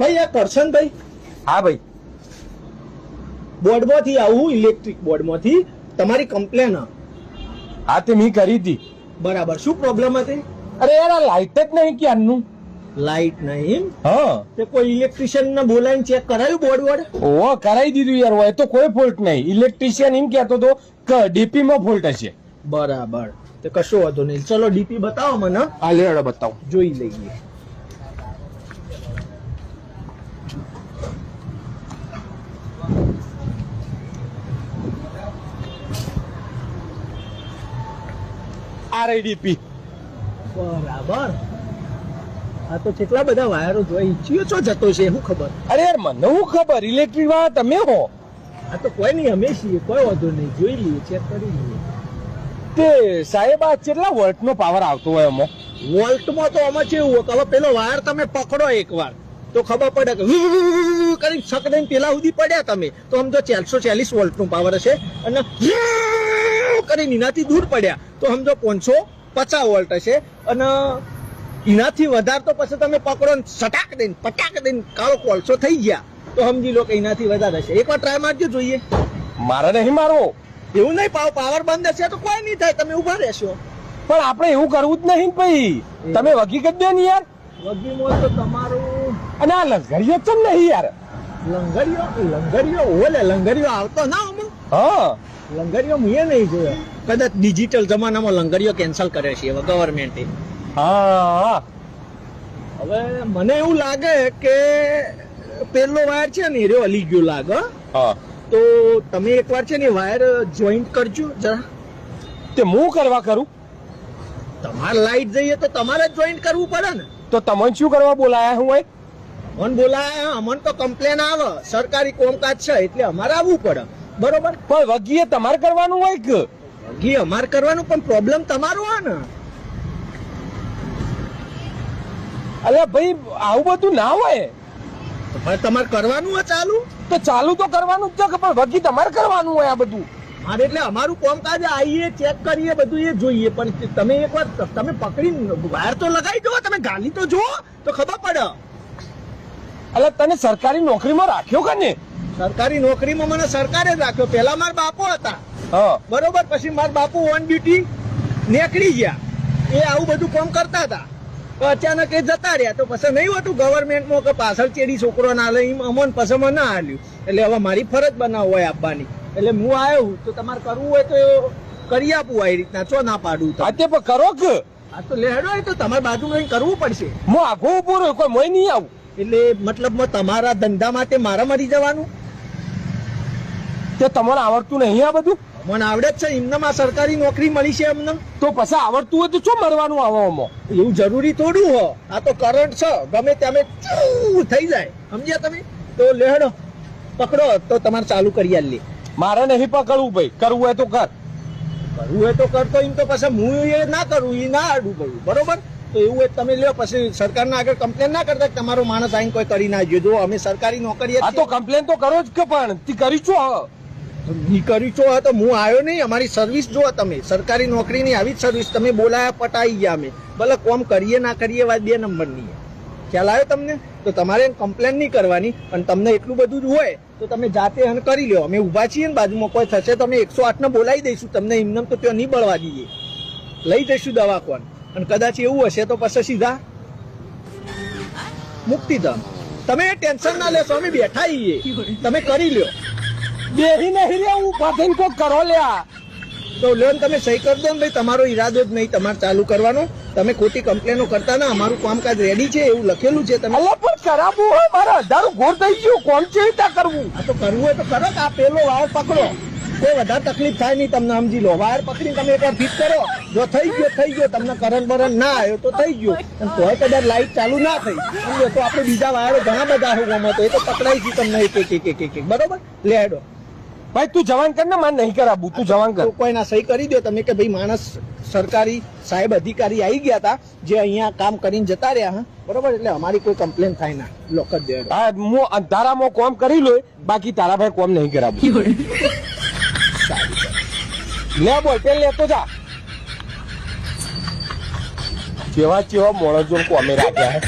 ભાઈ આ કરશનભાઈ હા ભાઈ. બોર્ડમાંથી આવું ઇલેક્ટ્રિક બોર્ડમાંથી તમારી કમ્પ્લેન. હા તે મેં કરી હતી. બરાબર. શું પ્રોબ્લેમ હતી? અરે યાર આ લાઇટ જ નહીં ક્યારનું લાઇટ નહીં હા. તે કોઈ ઇલેક્ટ્રિશિયન ને બોલાવીને ચેક કરાયું બોર્ડ વડે? ઓ કરાવી દીધું યાર હોય તો કોઈ ફોલ્ટ નહીં. ઇલેક્ટ્રિશિયન એમ કહેતો તો કે ડીપી માં ફોલ્ટ હશે. બરાબર. તે કશો વાંધો નહીં. ચલો ડીપી બતાવો મને. હા લેડો બતાવો. જોઈ લઈએ. આ બરાબર. આ તો કેટલા બધા વાયરો જોઈ ઈચ્છ્યો છો? જતો છે શું ખબર? અરે યાર મને હું ખબર? ઇલેક્ટ્રિક વાળા તમે હો. આ તો કોઈ નહીં અમે છીએ કોઈ વાંધો નહીં. જોઈ લઈએ ચેક કરી લઈએ. તે સાહેબ આ કેટલા વોલ્ટ નો પાવર આવતો હોય એમાં વોલ્ટમાં તો આમાં છે હોય હવે પેલો વાયર તમે પકડો એકવાર. તો ખબર પડે કે કરી શક પેલા સુધી પડ્યા તમે. તો આમ તો ચારસો ચાલીસ વોલ્ટનું પાવર હશે. અને કરીને એનાથી દૂર પડ્યા. તો સમજો પાંચસો પચાસ વોલ્ટ હશે. અને એનાથી વધારે તો પછી તમે પકડો ને સટાક દઈને પટાક દઈને કાળો કોલસો થઈ ગયા. તો સમજી લો કે એનાથી વધારે હશે. એકવાર ટ્રાય મારજો જોઈએ. મારે નહીં મારવો. એવું નહીં પાવ પાવર બંધ હશે તો કોઈ નહીં થાય. તમે ઊભા રહેશો. પણ આપણે એવું કરવું જ નહીં ભાઈ. તમે વગી કરી દો ને યાર. વગી મો તો તમારું અને આ લંગરિયો છે નહીં યાર. લંગરિયો લંગરિયો ઓલે લંગરિયો આવતો ના હા. લંગરિયો મેં નહીં જોયો. કદાચ ડિજિટલ જમાનામાં લંગરીઓ કેન્સલ કરે છે હવે ગવર્મેન્ટે હા. હવે મને એવું લાગે કે પેલો વાયર છે ને રહ્યો હલી ગયો લાગે હા. તો તમે એકવાર છે ને વાયર જોઈન્ટ કરજો જરા. તે હું કરવા કરું? તમારે લાઈટ જઈએ તો તમારે જ જોઈન્ટ કરવું પડે ને. તો તમને શું કરવા બોલાયા હું મન બોલાયા અમન તો કમ્પ્લેન આવે. સરકારી કોમકાજ છે એટલે અમારે આવવું પડે. બરોબર? પણ વગીએ તમારે કરવાનું હોય કે? વગી અમારે કરવાનું પણ પ્રોબ્લેમ તમારો હોય ને. અરે ભાઈ આવું બધું ના હોય. તમારે કરવાનું હોય ચાલુ? તો ચાલુ તો કરવાનું જ છે પણ વગી તમારે કરવાનું હોય આ બધું? મારે એટલે અમારું કામકાજ આવીએ ચેક કરીએ બધું એ જોઈએ. પણ તમે એકવાર તમે પકડી વાયર તો લગાવી દો તમે ગાલી તો જુઓ તો ખબર પડે. અલે તને સરકારી નોકરીમાં રાખ્યો કે ને સરકારી નોકરીમાં મને સરકારે જ રાખ્યો. પેલા માર બાપો હતા. બરોબર? પછી મારા બાપુ ઓન ડ્યુટી નીકળી ગયા. એ આવું બધું કામ કરતા હતા. તો અચાનક એ જતા રહ્યા. તો પછી નહીં હોતું ગવર્મેન્ટમાં કે પાછળ ચેડી છોકરો ના લે અમોન પછી મને ના હાલ્યું. એટલે હવે મારી ફરજ બનાવ હોય આપવાની. એટલે હું આવ્યો તો તમારે કરવું હોય તો કરી આપું આ રીતના. ચો ના પાડું તો. પણ કરો કે? આ તો લેડો તો તમારે બાજુ કઈ કરવું પડશે. હું આખું ઊભો રહ્યો. કોઈ મોય નહીં આવું. એટલે મતલબ તમારા ધંધા માટે મારા મરી જવાનું? તે તમારે આવડતું નહીં આ બધું? મને આવડે જ છે એમનામાં સરકારી નોકરી મળી છે એમને. તો પછી આવડતું હોય તો શું મરવાનું આવવામાં એવું જરૂરી થોડું હો. આ તો કરંટ છે ગમે તમે થઈ જાય. સમજ્યા તમે? તો લેડો પકડો તો તમારે ચાલુ કરી આલી મારે નહીં પકડવું ભાઈ કરવું હોય તો કર. કરવું હોય તો કરતો એમ તો પછી હું એ ના કરું એ ના આડું ભાઈ બરોબર? તો એવું હોય તમે લ્યો પછી સરકારના આગળ કમ્પ્લેન ના કરતા તમારો માણસ આઈને કોઈ કરી ના જો અમે સરકારી નોકરી આ તો કમ્પ્લેન તો કરો જ કે પણ તી કરી હવે? છો તો હું આવ્યો નહીં. અમારી સર્વિસ જો તમે. સરકારી નોકરીની આવી જ સર્વિસ તમે બોલાયા, પટાઈ ગયા અમે. ભલે કોમ કરીએ, ના કરીએ, વાત બે નંબરની ખ્યાલ આવ્યો તમને? તો તમારે કમ્પ્લેન નહીં કરવાની. અને તમને એટલું બધું જ હોય, તો તમે જાતે હન કરી લો અમે ઊભા છીએ ને બાજુમાં. કોઈ થશે તો અમે એકસો આઠને બોલાવી દઈશું. તમને એમને તો ત્યાં નહીં બળવા દઈએ. લઈ જઈશું દવા કોણ અને કદાચ એવું હશે તો પછી સીધા મુક્તિધામ. તમે ટેન્શન ના લેશો. અમે બેઠા તમે કરી લ્યો. બેહી નહીં રે હું થઈને કોક કરો લ્યા. તો લોન તમે સહી કરી દો ને ભાઈ તમારો ઈરાદો જ નહીં તમારે ચાલુ કરવાનો. તમે ખોટી કમ્પ્લેનો કરતા ના અમારું કામકાજ રેડી છે એવું લખેલું છે તમે. અલ્લા પણ કરાવવું હોય મારે હજારો ઘોર થઈ ગયું કોણ છે ત્યાં કરવું? આ તો કરવું હોય તો કરો આ પેલો વાયર પકડો. કોઈ વધારે તકલીફ થાય નહીં તમને સમજી લો. વાયર પકડીને તમે એકવાર ફિટ કરો. જો થઈ ગયો થઈ ગયો તમને કરંટ બરંટ ના આવ્યો તો થઈ ગયો. અને તોય કદાચ લાઈટ ચાલુ ના થઈ. સમજો તો આપણે બીજા વાયરો ઘણા બધા હોય તો એ તો પકડાઈ ગયું તમને એક એક એક એક. બરોબર? લે હેડો. ભાઈ તું જવાન કર ને માન નહીં કરાવું તું જવાન કર. કોઈના સહી કરી દો તમે કે ભાઈ માણસ સરકારી સાહેબ અધિકારી આવી ગયા હતા જે અહીંયા કામ કરીને જતા રહ્યા હા? બરોબર? એટલે અમારી કોઈ કમ્પ્લેન થાય ના. લોકર જ દે. હા હું અંધારામાં કોમ કરી લો બાકી તારા ભાઈ કોમ નહીં કરાવવું. લે બોલ પેલ લેતો જા. જેવા જેવા મોણસ કોમે રાખ્યા હે.